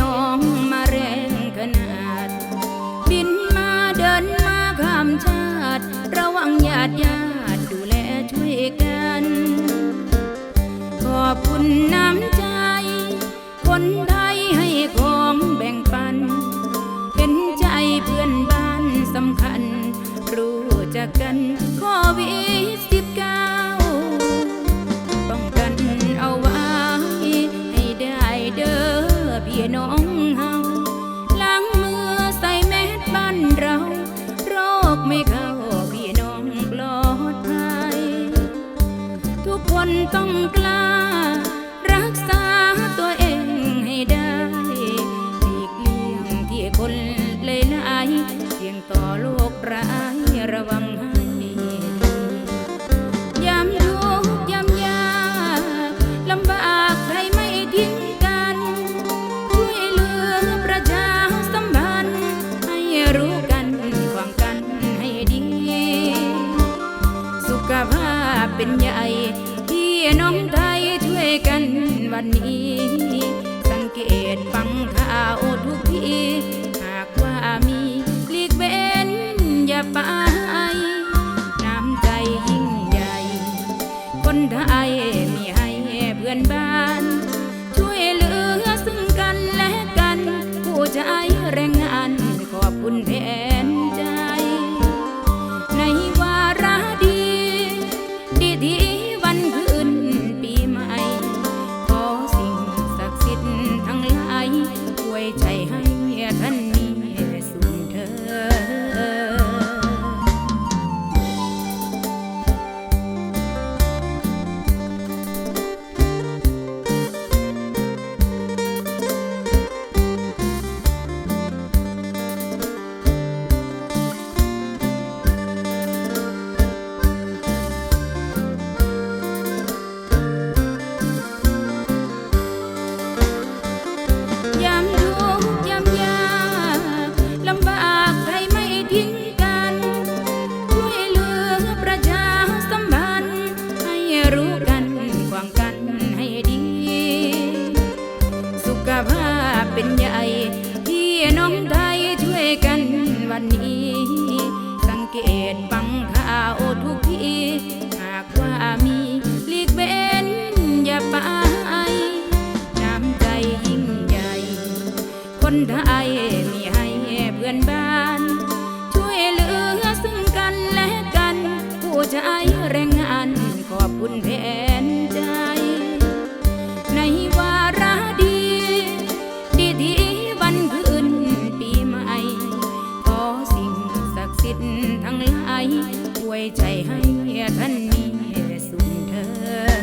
น้องมาแรงขนาด บินมาเดินมาข้ามชาติ ระวังญาติญาติดูแลช่วยกัน ขอบคุณน้ำใจ คนไทยให้ของแบ่งปันเห็นใจเพื่อนบ้านสำคัญ รู้จักกันโควิดสิบเก้า น้องเฮาล้างมือใส่แมสบ้านเรา โรคไม่เข้าพี่น้องปลอดภัย ทุกคนต้องกล้า เป็นใหญ่พี่น้องไทยช่วยกันวันนี้ เป็นใหญ่พี่น้องไทยช่วยกันวันนี้ สังเกตฟังข่าวทุกทีหากว่ามีลีกเว้นอย่าไปน้ำใจยิ่งใหญ่ คนไทย สิทธิ์ทั้งหลายอวยใจให้ท่านมีสุขเธอ